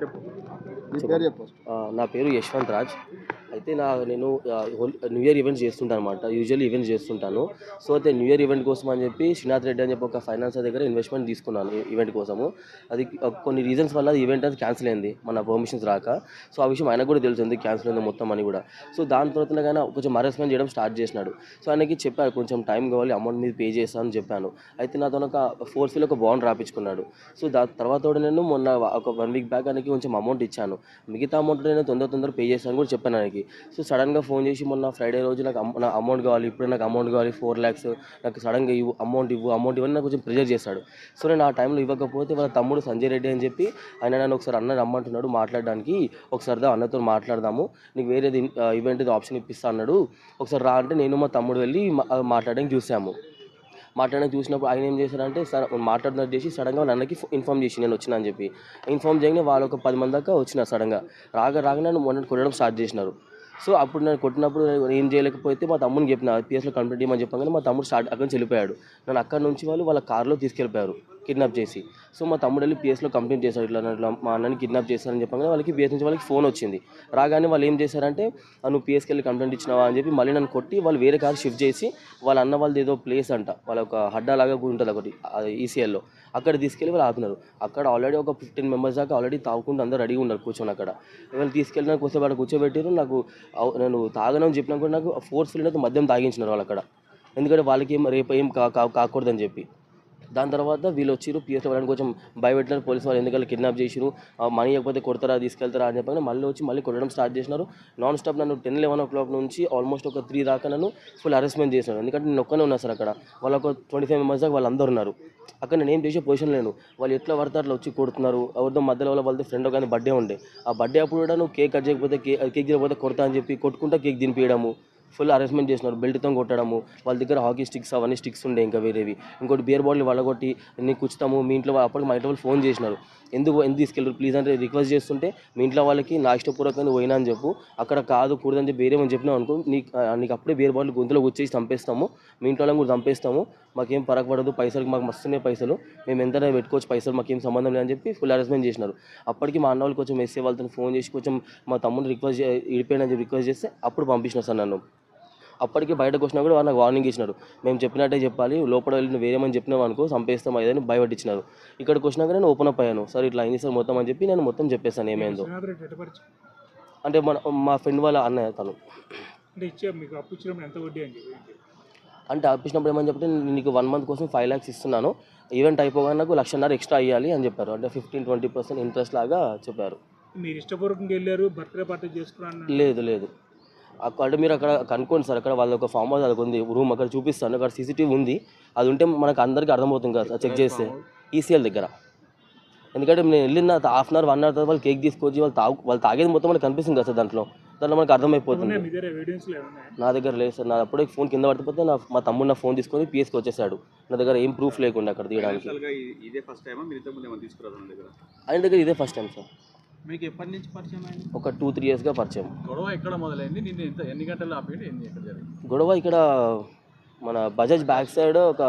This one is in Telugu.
చెప్పు. నీ పేరు యశ్వంత్ రాజ్. అయితే నా నేను న్యూ ఇయర్ ఈవెంట్స్ చేస్తుంటాను అనమాట యూజువల్లీ ఈవెంట్స్ చేస్తుంటాను. సో అయితే న్యూ ఇయర్ ఈవెంట్ కోసం అని చెప్పి శ్రీనాథ్ రెడ్డి అని చెప్పి ఒక ఫైనాన్సర్ దగ్గర ఇన్వెస్ట్మెంట్ తీసుకున్నాను ఈవెంట్ కోసము. అది కొన్ని రీజన్స్ వల్ల ఈవెంట్ అది క్యాన్సిల్ అయింది. మన పర్మిషన్స్ రాక. సో ఆ విషయం ఆయనకు కూడా తెలుసు ఎందుకు క్యాన్సిల్ అయింది మొత్తం అని కూడా. సో దాని తర్వాత కానీ కొంచెం హరాస్మెంట్ చేయడం స్టార్ట్ చేసినాడు. సో ఆయనకి చెప్పాను కొంచెం టైం కావాలి అమౌంట్ మీద పే చేస్తాను అని చెప్పాను. అయితే నాతో ఒక ఫోర్స్ఫుల్ ఒక బాండ్ రాపించుకున్నాడు. సో దాని తర్వాత కూడా నేను మొన్న ఒక వన్ వీక్ బ్యాక్ అతనికి కొంచెం అమౌంట్ ఇచ్చాను. మిగతా అమౌంట్ నేను తొందర తొందర పే చేస్తాను కూడా చెప్పాను ఆయనకి. సో సడన్గా ఫోన్ చేసి మొన్న ఫ్రైడే రోజు నాకు నా అమౌంట్ కావాలి ఇప్పుడు నాకు అమౌంట్ కావాలి ఫోర్ ల్యాక్స్ నాకు సడన్గా ఇవ్వు అమౌంట్ ఇవ్వు అమౌంట్ ఇవ్వని నాకు కొంచెం ప్రెజర్ చేశాడు సో నేను ఆ టైంలో ఇవ్వకపోతే వాళ్ళ తమ్ముడు సంజయ్ రెడ్డి అని చెప్పి ఆయన నన్ను ఒకసారి అన్న రమ్మంటున్నాడు మాట్లాడడానికి. ఒకసారి దా అన్నతో మాట్లాడదాము. నీకు వేరేది ఈవెంట్ ఆప్షన్ ఇప్పిస్తా అన్నాడు. ఒకసారి రా అంటే నేను మా తమ్ముడు వెళ్ళి మాట్లాడడానికి చూసాము. మాట్లాడడానికి చూసినప్పుడు ఆయన ఏం చేశారంటే సార్ మాట్లాడినట్టు చేసి సడన్గా నన్నకి ఇన్ఫామ్ చేసి నేను వచ్చినా అని చెప్పి. ఇన్ఫామ్ చేయగానే వాళ్ళు ఒక పది మంది దాకా వచ్చినారు సడన్గా. రాగా రాగా నన్ను మొన్న కొట్టడం స్టార్ట్ చేసినారు. సో అప్పుడు నేను కొట్టినప్పుడు ఏం చేయలేకపోతే మా తమ్ముని చెప్పిన పిఎస్లో కంప్లీట్ చేయమని చెప్పగానే మా తమ్ముడు స్టార్ట్ అక్కడి నుంచి వెళ్ళిపోయాడు. నన్ను అక్కడ నుంచి వాళ్ళు వాళ్ళ కారులో తీసుకెళ్ళిపోయారు. కిడ్నాప్ చేసి. సో మా తమ్ముడు వెళ్ళి పిఎస్లో కంప్లైంట్ చేశాడు. ఇట్లా ఇట్లా మా అన్నని కిడ్నాప్ చేశారని చెప్పగానే వాళ్ళకి పిఎస్ నుంచి వాళ్ళకి ఫోన్ వచ్చింది. రాగానే వాళ్ళు ఏం చేశారంటే నువ్వు పిఎస్కి వెళ్ళి కంప్లైంట్ ఇచ్చినావా? అని చెప్పి మళ్ళీ నన్ను కొట్టి వాళ్ళు వేరే కార్ షిఫ్ట్ చేసి వాళ్ళ అన్న వాళ్ళది ఏదో ప్లేస్ అంట. వాళ్ళ ఒక హడ్డా లాగా ఉంటుంది ఒకటి ఈసీఎల్లో అక్కడ తీసుకెళ్ళి వాళ్ళు ఆపినారు. అక్కడ ఆల్రెడీ ఒక ఫిఫ్టీన్ మెంబర్స్ దాకా ఆల్రెడీ తాగుకుంటూ అందరూ రెడీగా ఉన్నారు కూర్చొని అక్కడ. వాళ్ళు తీసుకెళ్ళిన నాకు అక్కడ కూర్చోబెట్టారు నాకు నేను తాగనని చెప్పినా కూడా నాకు ఫోర్స్ఫుల్ అయితే మద్యం తాగించినారు వాళ్ళు అక్కడ. ఎందుకంటే వాళ్ళకి ఏం రేపు ఏం కా కా- కాకూడదని చెప్పి. దాని తర్వాత వీళ్ళు వచ్చిరు పిఎస్లో వాళ్ళని కొంచెం భయపెట్టినారు పోలీసు వాళ్ళు ఎందుకంటే కిడ్నాప్ చేసిరు ఆ మనీ ఇవ్వకపోతే కొడతారా తీసుకెళ్తారా అని చెప్పి మళ్ళీ వచ్చి మళ్ళీ కొట్టడం స్టార్ట్ చేసినారు. నాన్ స్టాప్ నన్ను టెన్ లెవెన్ ఓ క్లాక్ నుంచి ఆల్మోస్ట్ ఒక త్రీ దాకా నన్ను ఫుల్ అరెస్ట్మెంట్ చేసినారు ఎందుకంటే నేను ఒక్కనే ఉన్నా సార్ అక్కడ. వాళ్ళు ఒక ట్వంటీ ఫైవ్ మెంబర్స్ దాకా వాళ్ళందరూ ఉన్నారు. అక్కడ నేను ఏం చేసే పొజిషన్ లేను. వాళ్ళు ఎట్లా పడితే అట్లా వచ్చి కొడుతున్నారు. ఎవరితో మధ్యలో వాళ్ళ వాళ్ళతో ఫ్రెండ్ ఒక బర్త్డే ఉండే. ఆ బర్త్డే అప్పుడు కూడా నువ్వు కేక్ కట్ చేయకపోతే కేక్ కేక్ తినకపోతే కొడతా అని చెప్పి కొట్టుకుంటా కేక్ తినిపించడము ఫుల్ అరేంజ్మెంట్ చేసినారు బెల్ట్తో కొట్టడము వాళ్ళ దగ్గర హాకీ స్టిక్స్ అవన్నీ స్టిక్స్ ఉండే ఇంకా వేరేవి. ఇంకోటి బియర్ బాటిల్ వాళ్ళగొట్టి నీకు కూర్చుతాము మీ ఇంట్లో అప్పటికి మా ఇంట్లో వాళ్ళు ఫోన్ చేసినారు. ఎందుకు ఎందుకు తీసుకెళ్ళరు? ప్లీజ్ అంటే రిక్వెస్ట్ చేస్తుంటే మీ ఇంట్లో వాళ్ళకి నా ఇష్టపూర్వకంగా పోయినా అని చెప్పు. అక్కడ కాదు కూడదని చెప్పి వేరేమని చెప్పినావు అనుకో నీకు నీకు అప్పుడే బియర్ బాటిల్ గొంతులో వచ్చేసి చంపేస్తాము. మీ ఇంట్లో వాళ్ళని కూడా చంపేస్తాము. మాకేం పరగపడదు పైసలు మాకు మస్తున్నాయి పైసలు. మేము ఎంత పెట్టుకోవచ్చు. పైసలు మాకేం సంబంధం లేదని చెప్పి ఫుల్ అరేంజ్మెంట్ చేసినారు. అప్పటికి మా అన్న వాళ్ళు కొంచెం మెసేజ్ వాళ్ళతో ఫోన్ చేసి కొంచెం మా తమ్ముడు రిక్వెస్ట్ ఇడిపోయిన చెప్పి రిక్వెస్ట్ చేస్తే అప్పుడు పంపించిన సార్ నన్ను. అప్పటికి బయటకు వచ్చినా కూడా వాళ్ళు నాకు వార్నింగ్ ఇచ్చినారు మేము చెప్పినట్టే చెప్పాలి లోపల వెళ్ళి వేరేమని చెప్పినావు అనుకో చంపేస్తాం అదని భయపట్టించినారు ఇక్కడికి వచ్చినాక నేను ఓపెన్ అప్ అయ్యాను. సార్ ఇట్లా అయింది సార్ మొత్తం అని చెప్పి నేను మొత్తం చెప్పేస్తాను ఏమైందో. అంటే మన మా ఫ్రెండ్ వాళ్ళ అన్నయ్య తను. అంటే ఇచ్చే మీకు అప్పు ఇచ్చినప్పుడు ఎంత వడ్డీ అని చెప్పి ఏంటి? అంటే ఆపించినప్పుడు ఏమని చెప్తే నేను నీకు వన్ మంత్ కోసం ఫైవ్ ల్యాక్స్ ఇస్తున్నాను. ఈవెంట్ అయిపోగానే నాకు లక్షన్నర ఎక్స్ట్రా ఇవ్వాలి అని చెప్పారు. అంటే ఫిఫ్టీన్ ట్వంటీ పర్సెంట్ ఇంట్రెస్ట్ లాగా చెప్పారు. మీరు ఇష్టపూర్వకంగా వెళ్ళారు బర్త్డే పార్టీ చేసుకున్నాను లేదు లేదు. అక్కడ మీరు అక్కడ కనుక్కోండి సార్. అక్కడ వాళ్ళ ఒక ఫామ్ హౌస్ అది ఉంది. రూమ్ అక్కడ చూపిస్తాను. అక్కడ సీసీటీవీ ఉంది. అది ఉంటే మనకు అందరికీ అర్థమవుతుంది కదా చెక్ చేస్తే. ఈసీఎల్ దగ్గర. ఎందుకంటే నేను వెళ్ళిన half an hour one hour తర్వాత వాళ్ళు కేక్ తీసుకొచ్చి వాళ్ళు తాగు వాళ్ళు తాగేది మొత్తం మనకు కనిపిస్తుంది కదా సార్ దాంట్లో. దాంట్లో మనకు అర్థమైపోతుంది. నా దగ్గర లేదు సార్. నా అప్పుడే ఫోన్ కింద పడిపోతే నా మా తమ్ముడు నా ఫోన్ తీసుకొని పిఎస్కి వచ్చేసాడు. నా దగ్గర ఏం ప్రూఫ్ లేకుండా అక్కడ తీయడానికి. యాక్చువల్గా ఇ- ఇదే ఫస్ట్ టైమా మీరు ఇంతకుముందు ఏమైనా తీసుకురాదు మన దగ్గర? ఆయన దగ్గర ఇదే ఫస్ట్ టైం సార్. మీకు ఎప్పటి నుంచి పరిచయం అయింది? ఒక టూ త్రీ ఇయర్స్గా పరిచయం. గొడవ ఎక్కడ మొదలైంది? నిన్ను ఎంత ఎన్ని గంటలు ఆపేయండి? ఎన్ని ఎక్కడ జరిగింది? గొడవ ఇక్కడ మన బజాజ్ బ్యాక్ సైడ్ ఒక